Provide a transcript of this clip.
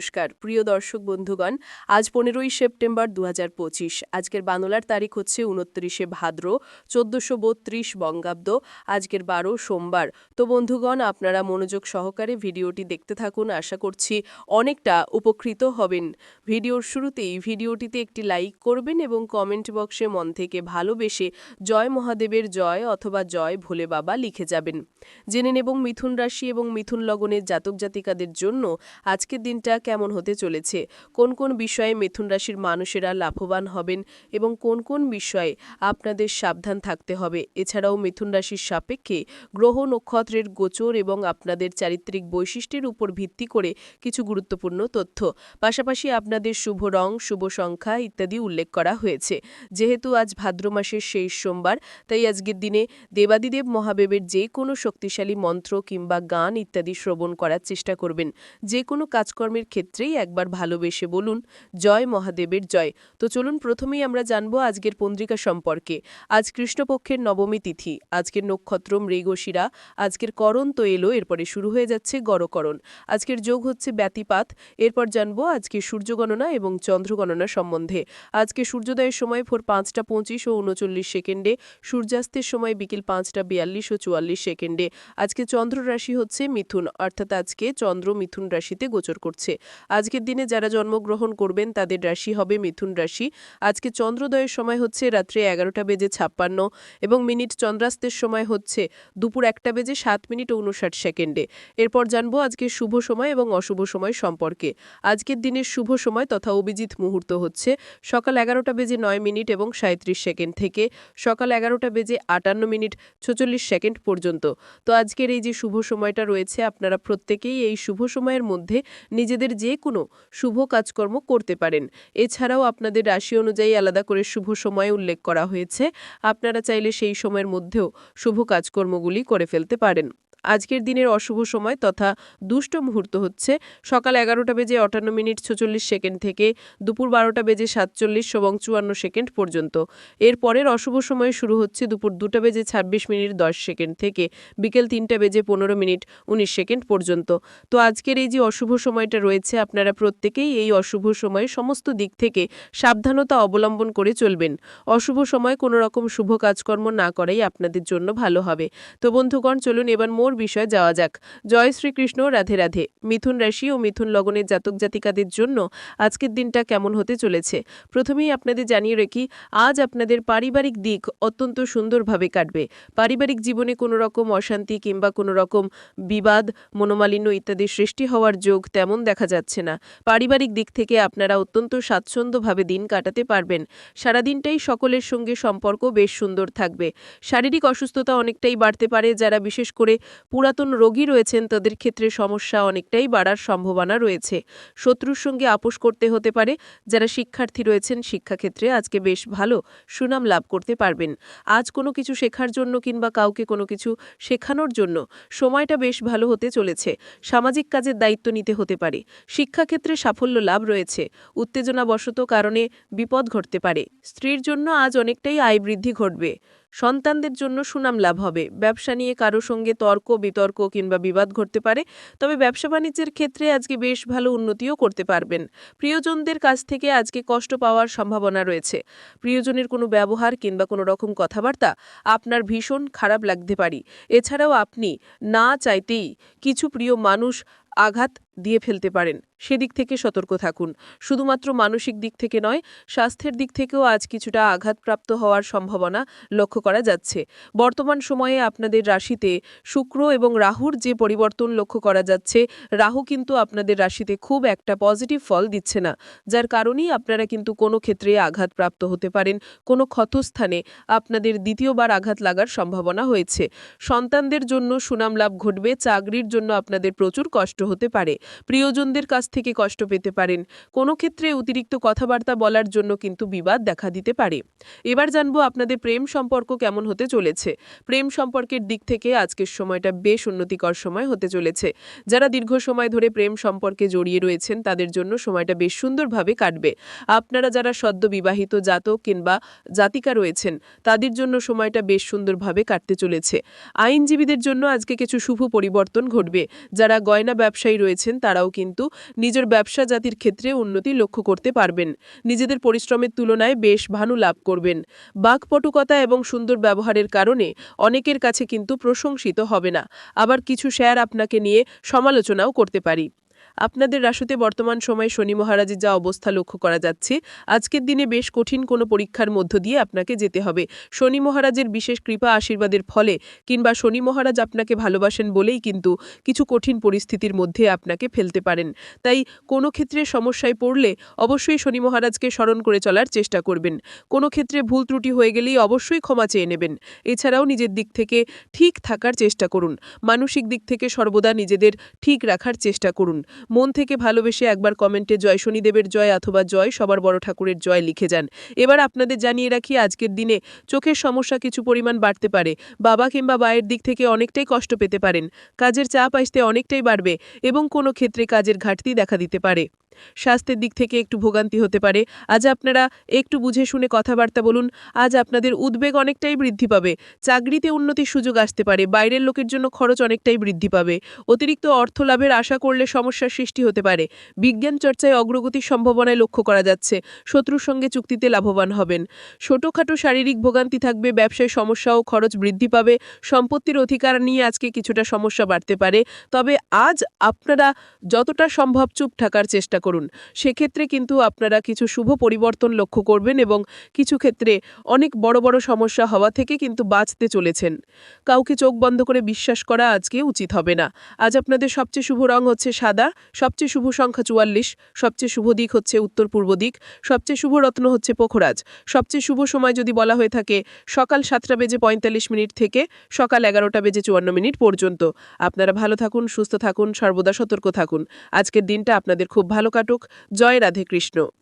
নমস্কার। প্রিয় দর্শক বন্ধুগণ, আজ পনেরোই সেপ্টেম্বর দু হাজার পঁচিশ। আজকের বাংলার তারিখ হচ্ছে উনত্রিশে ভাদ্র, চোদ্দশো বত্রিশ বঙ্গাব্দ। আজকের বারো সোমবার। তো বন্ধুগণ, আপনারা মনোযোগ সহকারে ভিডিওটি দেখতে থাকুন। আশা করছি অনেকটা উপকৃত হবেন। ভিডিওর শুরুতেই ভিডিওটিতে একটি লাইক করবেন এবং কমেন্ট বক্সে মন থেকে ভালোবেসে জয় মহাদেবের জয় অথবা জয় ভোলে বাবা লিখে যাবেন। জেনে নেব মিথুন রাশি এবং মিথুন লগনের জাতক জাতিকাদের জন্য আজকের দিনটা কেমন হতে চলেছে? কোন কোন বিষয়ে মিথুন রাশির মানুষেরা লাভবান হবেন এবং কোন কোন বিষয়ে আপনাদের সাবধান থাকতে হবে? এছাড়াও মিথুন রাশির সাপেক্ষে গ্রহ নক্ষত্রের গোচর এবং আপনাদের চারিত্রিক বৈশিষ্ট্যের উপর ভিত্তি করে কিছু গুরুত্বপূর্ণ তথ্য। পাশাপাশি আপনাদের শুভ রং, শুভ সংখ্যা ইত্যাদি উল্লেখ করা হয়েছে। যেহেতু আজ ভাদ্র মাসের শেষ সোমবার, তাই আজকের দিনে দেবাদিদেব মহাদেবের যে কোনো শক্তিশালী মন্ত্র কিংবা গান ইত্যাদি শ্রবণ করার চেষ্টা করবেন। যে কোনো কাজকর্মের ক্ষেত্রেই একবার ভালোবেসে বলুন, জয় মহাদেবের জয়। তো চলুন প্রথমেই আমরা জানব আজকের পঞ্জিকা সম্পর্কে। আজ কৃষ্ণপক্ষের নবমী তিথি, আজকের নক্ষত্র মৃগশিরা, আজকের করণ তো এলো, এরপরে শুরু হয়ে যাচ্ছে গড়করণ। আজকের যোগ হচ্ছে ব্যতিপাত, এরপর জানব আজকে সূর্যগণনা এবং চন্দ্রগণনা সম্বন্ধে। আজকে সূর্যোদয়ের সময় ভোর পাঁচটা পঁচিশ ও উনচল্লিশ সেকেন্ডে, সূর্যাস্তের সময় বিকেল পাঁচটা বিয়াল্লিশ ও চুয়াল্লিশ সেকেন্ডে। আজকে চন্দ্র রাশি হচ্ছে মিথুন, অর্থাৎ আজকে চন্দ্র মিথুন রাশিতে গোচর করছে। আজকের দিনে যারা জন্মগ্রহণ করবেন তাদের রাশি হবে মিথুন রাশি। আজকে চন্দ্রোদয়ের সময় হচ্ছে রাত্রে এগারোটা বেজে ছাপ্পান্ন এবং মিনিট চন্দ্রাস্তের সময় হচ্ছে দুপুর একটা বেজে সাত মিনিট উনষাট সেকেন্ডে। এরপর জানব আজকে শুভ সময় এবং অশুভ সময় সম্পর্কে। আজকের দিনের শুভ সময় তথা অভিজিৎ মুহূর্ত হচ্ছে সকাল এগারোটা বেজে নয় মিনিট এবং সাঁত্রিশ সেকেন্ড থেকে সকাল এগারোটা বেজে আটান্ন মিনিট ছচল্লিশ সেকেন্ড পর্যন্ত। তো আজকের এই যে শুভ সময়টা রয়েছে আপনারা প্রত্যেকেই এই শুভ সময়ের মধ্যে নিজেদের যে কোনো শুভ কাজকর্ম করতে পারেন। এছাড়াও আপনাদের রাশি অনুযায়ী আলাদা করে শুভ সময় উল্লেখ করা হয়েছে। আপনারা চাইলে সেই সময়ের মধ্যেও শুভ কাজকর্মগুলি করে ফেলতে পারেন। আজকের দিনের অশুভ সময় তথা দুষ্ট মুহূর্ত হচ্ছে সকাল এগারোটা বেজে আটান্ন মিনিট ছচল্লিশ সেকেন্ড থেকে দুপুর বারোটা বেজে সাতচল্লিশ এবং চুয়ান্ন সেকেন্ড পর্যন্ত। এর পরের অশুভ সময় শুরু হচ্ছে দুপুর দুটা বেজে ছাব্বিশ মিনিট দশ সেকেন্ড থেকে বিকেল তিনটা বেজে পনেরো মিনিট উনিশ সেকেন্ড পর্যন্ত। তো আজকের এই যে অশুভ সময়টা রয়েছে, আপনারা প্রত্যেকেই এই অশুভ সময়ে সমস্ত দিক থেকে সাবধানতা অবলম্বন করে চলবেন। অশুভ সময় কোনো রকম শুভ কাজকর্ম না করাই আপনাদের জন্য ভালো হবে। তো বন্ধুগণ, চলুন এবার মোর বিষয়ে যাওয়া যাক। জয় শ্রীকৃষ্ণ, রাধে রাধে। মিথুন রাশি ও মিথুন লগনের জাতক জাতিকাদের জন্য আজকের দিনটা কেমন হতে চলেছে? প্রথমেই আপনাদের জানিয়ে রাখি, আজ আপনাদের পারিবারিক দিক অত্যন্ত সুন্দরভাবে কাটবে। পারিবারিক জীবনে কোনো রকম অশান্তি কিংবা কোনো রকম বিবাদ, মনোমালিন্য ইত্যাদি সৃষ্টি হওয়ার যোগ তেমন দেখা যাচ্ছে না। পারিবারিক দিক থেকে আপনারা অত্যন্ত স্বাচ্ছন্দ্যভাবে দিন কাটাতে পারবেন। সারাদিনটাই সকলের সঙ্গে সম্পর্ক বেশ সুন্দর থাকবে। শারীরিক অসুস্থতা অনেকটাই বাড়তে পারে, যারা বিশেষ করে পুরাতন রোগী রয়েছেন, তাদের ক্ষেত্রে সমস্যা অনেকটাই বাড়ার সম্ভাবনা রয়েছে। শত্রুর সঙ্গে আপোষ করতে হতে পারে, যারা শিক্ষার্থী রয়েছেন, শিক্ষাক্ষেত্রে আজকে বেশ ভালো সুনাম লাভ করতে পারবেন। আজ কোনো কিছু শেখার জন্য কিংবা কাউকে কোনো কিছু শেখানোর জন্য সময়টা বেশ ভালো হতে চলেছে। সামাজিক কাজের দায়িত্ব নিতে হতে পারে। শিক্ষাক্ষেত্রে সাফল্য লাভ রয়েছে। উত্তেজনাবশত কারণে বিপদ ঘটতে পারে। স্ত্রীর জন্য আজ অনেকটাই আয় বৃদ্ধি ঘটবে। সন্তানদের জন্য সুনাম লাভ হবে। ব্যবসা নিয়ে কারও সঙ্গে তর্ক, বিতর্ক কিংবা বিবাদ ঘটতে পারে, তবে ব্যবসা বাণিজ্যের ক্ষেত্রে আজকে বেশ ভালো উন্নতিও করতে পারবেন। প্রিয়জনদের কাছ থেকে আজকে কষ্ট পাওয়ার সম্ভাবনা রয়েছে। প্রিয়জনের কোনো ব্যবহার কিংবা কোনো রকম কথাবার্তা আপনার ভীষণ খারাপ লাগতে পারি। এছাড়াও আপনি না চাইতেই কিছু প্রিয় মানুষ আঘাত দিয়ে ফেলতে পারেন। সেদিক থেকে সতর্ক থাকুন। শুধুমাত্র মানসিক দিক থেকে নয়, স্বাস্থ্যের দিক থেকেও আজ কিছুটা আঘাতপ্রাপ্ত হওয়ার সম্ভাবনা লক্ষ্য করা যাচ্ছে। বর্তমান সময়ে আপনাদের রাশিতে শুক্র এবং রাহুর যে পরিবর্তন লক্ষ্য করা যাচ্ছে, রাহু কিন্তু আপনাদের রাশিতে খুব একটা পজিটিভ ফল দিচ্ছে না, যার কারণেই আপনারা কিন্তু কোনো ক্ষেত্রে আঘাতপ্রাপ্ত হতে পারেন, কোনো ক্ষতস্থানে আপনাদের দ্বিতীয়বার আঘাত লাগার সম্ভাবনা হয়েছে। সন্তানদের জন্য সুনাম লাভ ঘটবে, চাকরির জন্য আপনাদের প্রচুর কষ্ট হতে পারে। প্রিয়জনদের কাছ থেকে কষ্ট পেতে পারেন। কোনো ক্ষেত্রে অতিরিক্ত কথাবার্তা বলার জন্য কিন্তু বিবাদ দেখা দিতে পারে। এবার জানব আপনাদের প্রেম সম্পর্ক কেমন হতে চলেছে। প্রেম সম্পর্কের দিক থেকে আজকের সময়টা বেশ উন্নতিকর সময় হতে চলেছে। যারা দীর্ঘ সময় ধরে প্রেম সম্পর্কে জড়িয়ে রয়েছেন, তাদের জন্য সময়টা বেশ সুন্দরভাবে কাটবে। আপনারা যারা সদ্য বিবাহিত জাতক কিংবা জাতিকা রয়েছেন, তাদের জন্য সময়টা বেশ সুন্দরভাবে কাটতে চলেছে। আইনজীবীদের জন্য আজকে কিছু শুভ পরিবর্তন ঘটবে। যারা গয়না ব্যবসায়ী রয়েছেন, তারাও কিন্তু নিজের ব্যবসা জাতির ক্ষেত্রে উন্নতি লক্ষ্য করতে পারবেন। নিজেদের পরিশ্রমের তুলনায় বেশ ভানু লাভ করবেন। বাকপটুকতা এবং সুন্দর ব্যবহারের কারণে অনেকের কাছে কিন্তু প্রশংসিত হবে না। আবার কিছু শেয়ার আপনাকে নিয়ে সমালোচনাও করতে পারি। আপনাদের রাশুতে বর্তমান সময়ে শনি মহারাজের যা অবস্থা লক্ষ্য করা যাচ্ছে, আজকের দিনে বেশ কঠিন কোনো পরীক্ষার মধ্য দিয়ে আপনাকে যেতে হবে। শনি মহারাজের বিশেষ কৃপা আশীর্বাদের ফলে কিংবা শনি মহারাজ আপনাকে ভালোবাসেন বলেই কিন্তু কিছু কঠিন পরিস্থিতির মধ্যে আপনাকে ফেলতে পারেন। তাই কোনো ক্ষেত্রে সমস্যায় পড়লে অবশ্যই শনি মহারাজকে স্মরণ করে চলার চেষ্টা করবেন। কোনো ক্ষেত্রে ভুল ত্রুটি হয়ে গেলেই অবশ্যই ক্ষমা চেয়ে নেবেন। এছাড়াও নিজের দিক থেকে ঠিক থাকার চেষ্টা করুন। মানসিক দিক থেকে সর্বদা নিজেদের ঠিক রাখার চেষ্টা করুন। মন থেকে ভালোবেসে একবার কমেন্টে জয় শনিদেবের জয় অথবা জয় সবার বড় ঠাকুরের জয় লিখে যান। এবার আপনাদের জানিয়ে রাখি, আজকের দিনে চোখের সমস্যা কিছু পরিমাণ বাড়তে পারে। বাবা কিংবা মায়ের দিক থেকে অনেকটাই কষ্ট পেতে পারেন। কাজের চাপ আসতে অনেকটাই বাড়বে এবং কোনো ক্ষেত্রে কাজের ঘাটতি দেখা দিতে পারে। স্বাস্থ্যের দিক থেকে একটু ভোগান্তি হতে পারে। আজ আপনারা একটু বুঝে শুনে কথাবার্তা বলুন। আজ আপনাদের উদ্বেগ অনেকটাই বৃদ্ধি পাবে। চাকরিতে উন্নতির সুযোগ আসতে পারে। বাইরের লোকের জন্য খরচ অনেকটাই বৃদ্ধি পাবে। অতিরিক্ত অর্থ লাভের আশা করলে সমস্যার সৃষ্টি হতে পারে। বিজ্ঞান চর্চায় অগ্রগতির সম্ভাবনায় লক্ষ্য করা যাচ্ছে, শত্রুর সঙ্গে চুক্তিতে লাভবান হবেন। ছোটোখাটো শারীরিক ভোগান্তি থাকবে, ব্যবসায় সমস্যা ও খরচ বৃদ্ধি পাবে, সম্পত্তির অধিকার নিয়ে আজকে কিছুটা সমস্যা বাড়তে পারে। তবে আজ আপনারা যতটা সম্ভব চুপ থাকার চেষ্টা করুন। সেক্ষেত্রে কিন্তু আপনারা কিছু শুভ পরিবর্তন লক্ষ্য করবেন এবং কিছু ক্ষেত্রে অনেক বড় বড় সমস্যা হওয়া থেকে কিন্তু বাঁচতে চলেছেন। কাউকে চোখ বন্ধ করে বিশ্বাস করা আজকে উচিত হবে না। আজ আপনাদের সবচেয়ে শুভ রং হচ্ছে সাদা। সবচেয়ে শুভ সংখ্যা চুয়াল্লিশ, সবচেয়ে শুভ দিক হচ্ছে উত্তর পূর্ব দিক, সবচেয়ে শুভ রত্ন হচ্ছে পোখরাজ। সবচেয়ে শুভ সময় যদি বলা হয়ে থাকে, সকাল সাতটা বেজে পঁয়তাল্লিশ মিনিট থেকে সকাল এগারোটা বেজে চুয়ান্ন মিনিট পর্যন্ত। আপনারা ভালো থাকুন, সুস্থ থাকুন, সর্বদা সতর্ক থাকুন। আজকের দিনটা আপনাদের খুব ভালো কাটুক। জয় রাধে কৃষ্ণ।